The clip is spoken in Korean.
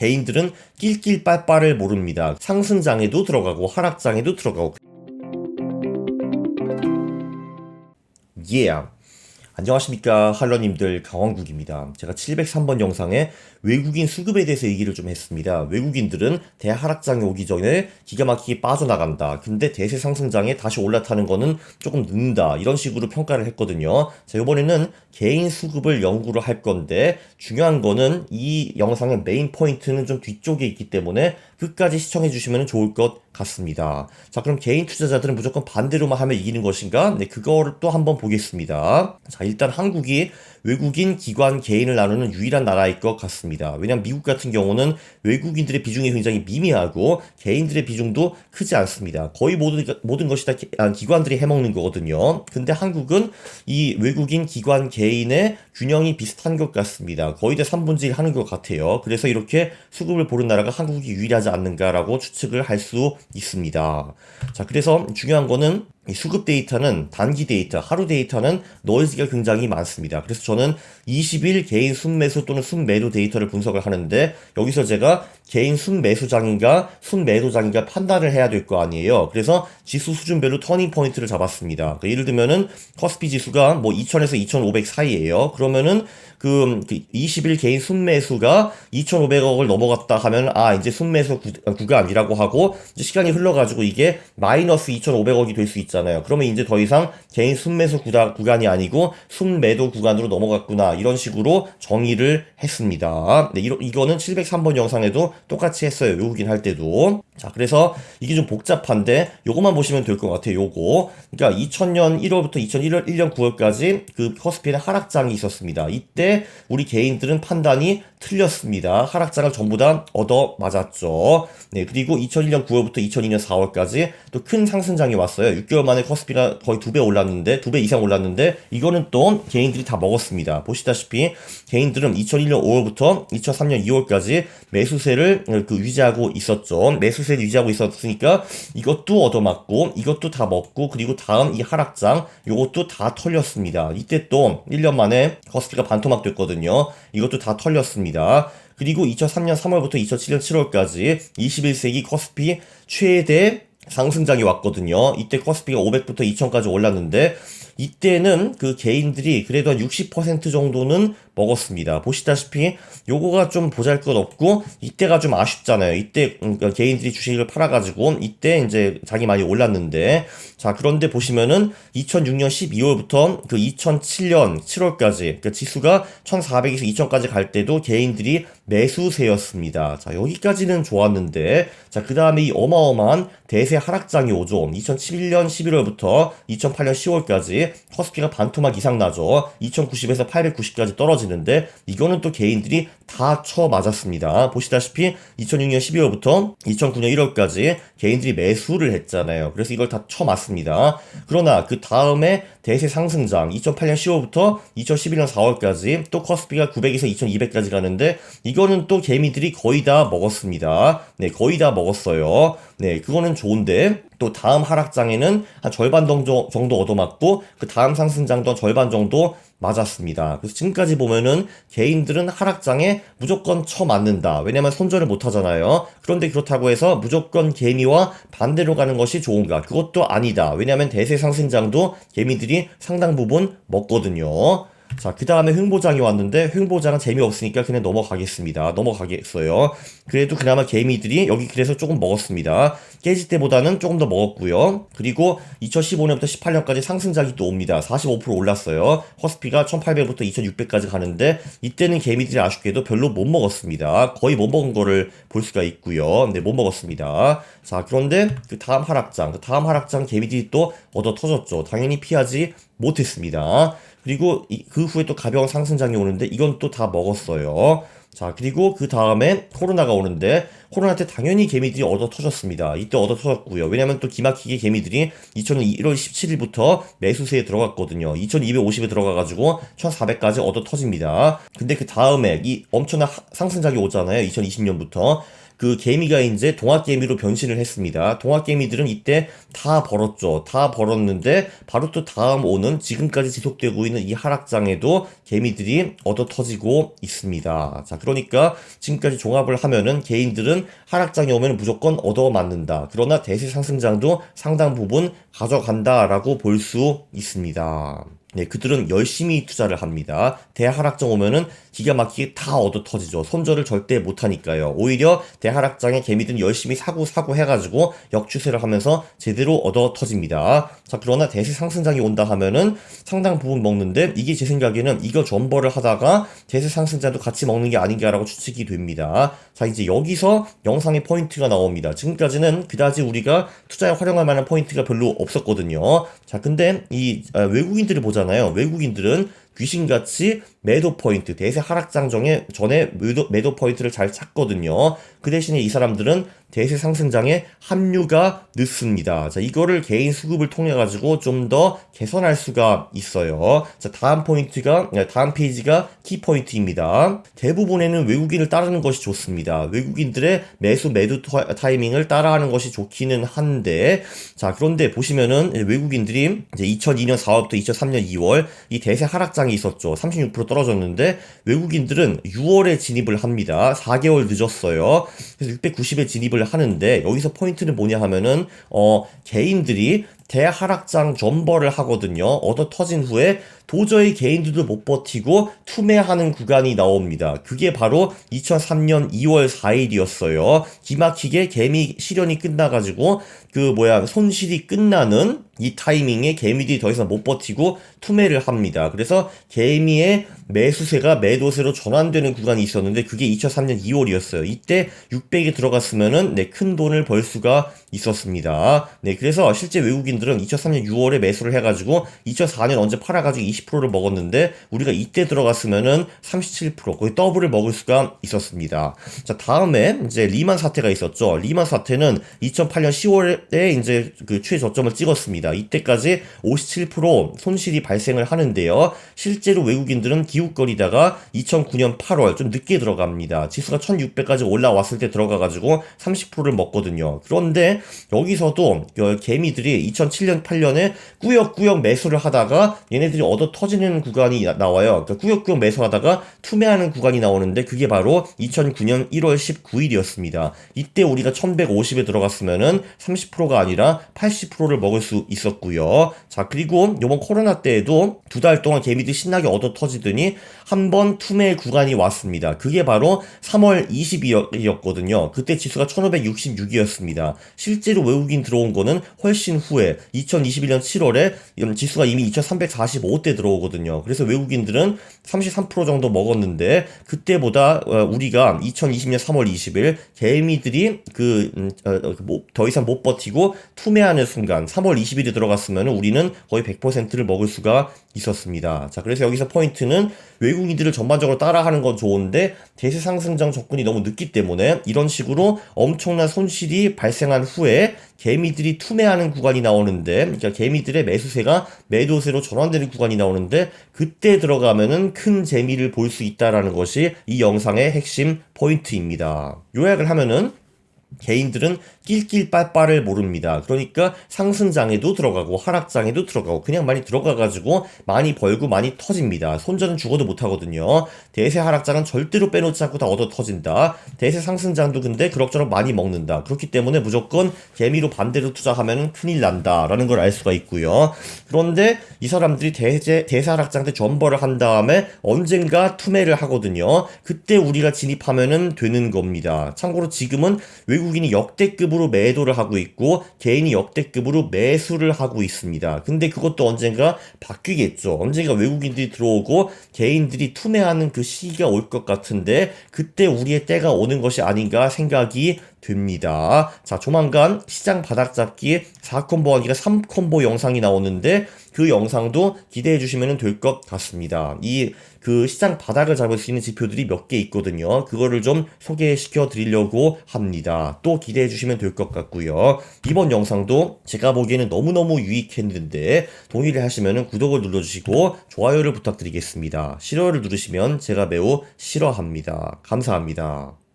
개인들은 낄낄 빨빨을 모릅니다. 상승장에도 들어가고 하락장에도 들어가고 Yeah. 안녕하십니까 할러님들 강원국입니다. 제가 703번 영상에 외국인 수급에 대해서 얘기를 좀 했습니다. 외국인들은 대하락장에 오기 전에 기가 막히게 빠져나간다. 근데 대세 상승장에 다시 올라타는 거는 조금 늦는다. 이런 식으로 평가를 했거든요. 자, 이번에는 개인 수급을 연구를 할 건데 중요한 거는 이 영상의 메인 포인트는 좀 뒤쪽에 있기 때문에 끝까지 시청해 주시면 좋을 것 같습니다. 자, 그럼 개인 투자자들은 무조건 반대로만 하면 이기는 것인가? 네, 그거를 또 한번 보겠습니다. 자, 일단 한국이 외국인, 기관, 개인을 나누는 유일한 나라일 것 같습니다. 왜냐하면 미국 같은 경우는 외국인들의 비중이 굉장히 미미하고 개인들의 비중도 크지 않습니다. 거의 모든, 모든 것이 다 기, 아, 기관들이 해먹는 거거든요. 근데 한국은 이 외국인, 기관, 개인의 균형이 비슷한 것 같습니다. 거의 다 3분의 1 하는 것 같아요. 그래서 이렇게 수급을 보는 나라가 한국이 유일하지 않는가라고 추측을 할 수 있습니다. 자, 그래서 중요한 거는 이 수급 데이터는 단기 데이터, 하루 데이터는 노이즈가 굉장히 많습니다. 그래서 저는 20일 개인 순매수 또는 순매도 데이터를 분석을 하는데 여기서 제가 개인 순매수장인가 순매도장인가 판단을 해야 될 거 아니에요. 그래서 지수 수준별로 터닝 포인트를 잡았습니다. 그러니까 예를 들면은 커스피 지수가 뭐 2000에서 2500 사이에요. 그러면은 그, 20일 그 개인 순매수가 2,500억을 넘어갔다 하면 아 이제 순매수 구, 간이라고 하고 이제 시간이 흘러가지고 이게 마이너스 2,500억이 될 수 있잖아요. 그러면 이제 더 이상 개인 순매수 구간, 구간이 아니고 순매도 구간으로 넘어갔구나 이런 식으로 정의를 했습니다. 네, 이러, 이거는 703번 영상에도 똑같이 했어요. 외국인 할 때도. 자, 그래서 이게 좀 복잡한데 요것만 보시면 될 것 같아요. 요거. 그러니까 2000년 1월부터 2001년 9월까지 그 커스피의 하락장이 있었습니다. 이때 우리 개인들은 판단이 틀렸습니다. 하락장을 전부 다 얻어 맞았죠. 네, 그리고 2001년 9월부터 2002년 4월까지 또 큰 상승장이 왔어요. 6개월 만에 커스피가 거의 두 배 올랐는데, 두 배 이상 올랐는데, 이거는 또 개인들이 다 먹었습니다. 보시다시피 개인들은 2001년 5월부터 2003년 2월까지 매수세를 그 유지하고 있었죠. 매수세를 유지하고 있었으니까 이것도 얻어맞고, 이것도 다 먹고, 그리고 다음 이 하락장, 이것도 다 털렸습니다. 이때 또 1년 만에 커스피가 반토막 됐거든요. 이것도 다 털렸습니다. 그리고 2003년 3월부터 2007년 7월까지 21세기 커스피 최대 상승장이 왔거든요. 이때 커스피가 500부터 2000까지 올랐는데 이때는 그 개인들이 그래도 한 60% 정도는 먹었습니다. 보시다시피 요거가 좀 보잘것없고 이때가 좀 아쉽잖아요. 이때 음, 그러니까 개인들이 주식을 팔아가지고 이때 이제 장이 많이 올랐는데 자 그런데 보시면은 2006년 12월부터 그 2007년 7월까지 그러니까 지수가 1400에서 2000까지 갈 때도 개인들이 매수세였습니다. 자 여기까지는 좋았는데 자그 다음에 이 어마어마한 대세 하락장이 오죠. 2011년 11월부터 2008년 10월까지 커스피가 반토막 이상 나죠. 2090에서 890까지 떨어지는데 이거는 또 개인들이 다 쳐 맞았습니다. 보시다시피 2006년 12월부터 2009년 1월까지 개인들이 매수를 했잖아요. 그래서 이걸 다 쳐 맞습니다. 그러나 그 다음에 대세 상승장 2008년 10월부터 2011년 4월까지 또 커스피가 900에서 2200까지 가는데 이거는 또 개미들이 거의 다 먹었습니다. 네, 거의 다 먹었어요. 네, 그거는 좋은데 또 다음 하락장에는 한 절반 정도, 정도 얻어맞고 그 다음 상승장도 절반 정도 맞았습니다. 그래서 지금까지 보면은 개인들은 하락장에 무조건 쳐맞는다. 왜냐면 손절을 못 하잖아요. 그런데 그렇다고 해서 무조건 개미와 반대로 가는 것이 좋은가? 그것도 아니다. 왜냐면 대세 상승장도 개미들이 상당 부분 먹거든요. 자, 그 다음에 횡보장이 왔는데 횡보장은 재미없으니까 그냥 넘어가겠습니다. 넘어가겠어요. 그래도 그나마 개미들이 여기 그래서 조금 먹었습니다. 깨질 때보다는 조금 더 먹었고요. 그리고 2015년부터 18년까지 상승작이 또 옵니다. 45% 올랐어요. 허스피가 1800부터 2600까지 가는데 이때는 개미들이 아쉽게도 별로 못 먹었습니다. 거의 못 먹은 거를 볼 수가 있고요. 근데 못 먹었습니다. 자, 그런데 그 다음 하락장, 그 다음 하락장 개미들이 또 얻어 터졌죠. 당연히 피하지 못했습니다. 그리고 이, 그 후에 또 가벼운 상승장이 오는데 이건 또 다 먹었어요. 자, 그리고 그 다음에 코로나가 오는데 코로나 때 당연히 개미들이 얻어 터졌습니다. 이때 얻어 터졌고요. 왜냐면 또 기막히게 개미들이 2000년 1월 17일부터 매수세에 들어갔거든요. 2250에 들어가가지고 1400까지 얻어 터집니다. 근데 그 다음에 이 엄청난 상승작이 오잖아요. 2020년부터. 그 개미가 이제 동학개미로 변신을 했습니다. 동학개미들은 이때 다 벌었죠. 다 벌었는데 바로 또 다음 오는 지금까지 지속되고 있는 이 하락장에도 개미들이 얻어 터지고 있습니다. 자, 그러니까 지금까지 종합을 하면은 개인들은 하락장에 오면 무조건 얻어 맞는다. 그러나 대세 상승장도 상당 부분 가져간다라고 볼 수 있습니다. 네, 그들은 열심히 투자를 합니다. 대하락장 오면은 기가 막히게 다 얻어 터지죠. 손절을 절대 못 하니까요. 오히려 대하락장에 개미들은 열심히 사고 사고 해가지고 역추세를 하면서 제대로 얻어 터집니다. 자, 그러나 대세 상승장이 온다 하면은 상당 부분 먹는데 이게 제 생각에는 이거 전벌을 하다가 대세 상승장도 같이 먹는 게 아닌가라고 추측이 됩니다. 자, 이제 여기서 영상의 포인트가 나옵니다. 지금까지는 그다지 우리가 투자에 활용할 만한 포인트가 별로 없었거든요. 자, 근데 이 아, 외국인들을 보잖아요. 외국인들은 귀신같이 매도 포인트, 대세 하락장 전에, 전에 매도, 매도 포인트를 잘 찾거든요. 그 대신에 이 사람들은 대세 상승장에 합류가 늦습니다. 자, 이거를 개인 수급을 통해 가지고 좀 더 개선할 수가 있어요. 자, 다음 포인트가, 네, 다음 페이지가 키 포인트입니다. 대부분에는 외국인을 따르는 것이 좋습니다. 외국인들의 매수 매도 타이밍을 따라하는 것이 좋기는 한데, 자, 그런데 보시면은 외국인들이 이제 2002년 4월부터 2003년 2월 이 대세 하락장 이 있었죠. 36% 떨어졌는데 외국인들은 6월에 진입을 합니다. 4개월 늦었어요. 그래서 690에 진입을 하는데 여기서 포인트는 뭐냐 하면은 어 개인들이 대하락장 점벌을 하거든요. 얻어 터진 후에 도저히 개인들도 못 버티고 투매하는 구간이 나옵니다. 그게 바로 2003년 2월 4일이었어요. 기막히게 개미 실현이 끝나가지고 그 뭐야 손실이 끝나는 이 타이밍에 개미들이 더 이상 못 버티고 투매를 합니다. 그래서 개미의 매수세가 매도세로 전환되는 구간이 있었는데 그게 2003년 2월이었어요. 이때 600에 들어갔으면은 네, 큰 돈을 벌 수가 있었습니다. 네, 그래서 실제 외국인들은 2003년 6월에 매수를 해가지고 2004년 언제 팔아가지고 20%를 먹었는데 우리가 이때 들어갔으면은 37% 거의 더블을 먹을 수가 있었습니다. 자, 다음에 이제 리만 사태가 있었죠. 리만 사태는 2008년 10월에 이제 그 최저점을 찍었습니다. 이때까지 57% 손실이 발생을 하는데요. 실제로 외국인들은 기웃거리다가 2009년 8월 좀 늦게 들어갑니다. 지수가 1600까지 올라왔을 때 들어가가지고 30%를 먹거든요. 그런데 여기서도 개미들이 2007년 8년에 꾸역꾸역 매수를 하다가 얘네들이 얻어 터지는 구간이 나 와요. 그러니까 꾸역꾸역 매수하다가 투매하는 구간이 나오는데 그게 바로 2009년 1월 19일이었습니다. 이때 우리가 1150에 들어갔으면은 30%가 아니라 80%를 먹을 수 있었고요. 자, 그리고 요번 코로나 때에도 두 달 동안 개미들이 신나게 얻어 터지더니 한 번 투매 구간이 왔습니다. 그게 바로 3월 20일이었거든요. 그때 지수가 1566이었습니다. 실제로 외국인 들어온 거는 훨씬 후에 2021년 7월에 지수가 이미 2345대 들어오거든요. 그래서 외국인들은 33% 정도 먹었는데 그때보다 어, 우리가 2020년 3월 20일 개미들이 그더 음, 어, 그 이상 못 버티고 투매하는 순간 3월 20일에 들어갔으면 우리는 거의 100%를 먹을 수가 있었습니다. 자, 그래서 여기서 포인트는 외국인들을 전반적으로 따라하는 건 좋은데 대세 상승장 접근이 너무 늦기 때문에 이런 식으로 엄청난 손실이 발생한 후에 개미들이 투매하는 구간이 나오는데 그러니까 개미들의 매수세가 매도세로 전환되는 구간이 나오는데 그때 들어가면은 큰 재미를 볼 수 있다라는 것이 이 영상의 핵심 포인트입니다. 요약을 하면은 개인들은 낄낄 빨빨을 모릅니다. 그러니까 상승장에도 들어가고 하락장에도 들어가고 그냥 많이 들어가가지고 많이 벌고 많이 터집니다. 손절은 죽어도 못하거든요. 대세 하락장은 절대로 빼놓지 않고 다 얻어 터진다. 대세 상승장도 근데 그럭저럭 많이 먹는다. 그렇기 때문에 무조건 개미로 반대로 투자하면 큰일 난다라는 걸 알 수가 있고요. 그런데 이 사람들이 대세, 대세 하락장 때 전벌을 한 다음에 언젠가 투매를 하거든요. 그때 우리가 진입하면 되는 겁니다. 참고로 지금은 외국 인이 역대급으로 매도를 하고 있고 개인이 역대급으로 매수를 하고 있습니다. 근데 그것도 언젠가 바뀌겠죠. 언젠가 외국인들이 들어오고 개인들이 투매하는 그 시기가 올 것 같은데 그때 우리의 때가 오는 것이 아닌가 생각이 됩니다. 자, 조만간 시장 바닥 잡기 4콤보 하기가 3콤보 영상이 나오는데 그 영상도 기대해 주시면 될 것 같습니다. 이 그 시장 바닥을 잡을 수 있는 지표들이 몇 개 있거든요. 그거를 좀 소개시켜 드리려고 합니다. 또 기대해 주시면 될 것 같고요. 이번 영상도 제가 보기에는 너무너무 유익했는데 동의를 하시면 구독을 눌러주시고 좋아요를 부탁드리겠습니다. 싫어요를 누르시면 제가 매우 싫어합니다. 감사합니다.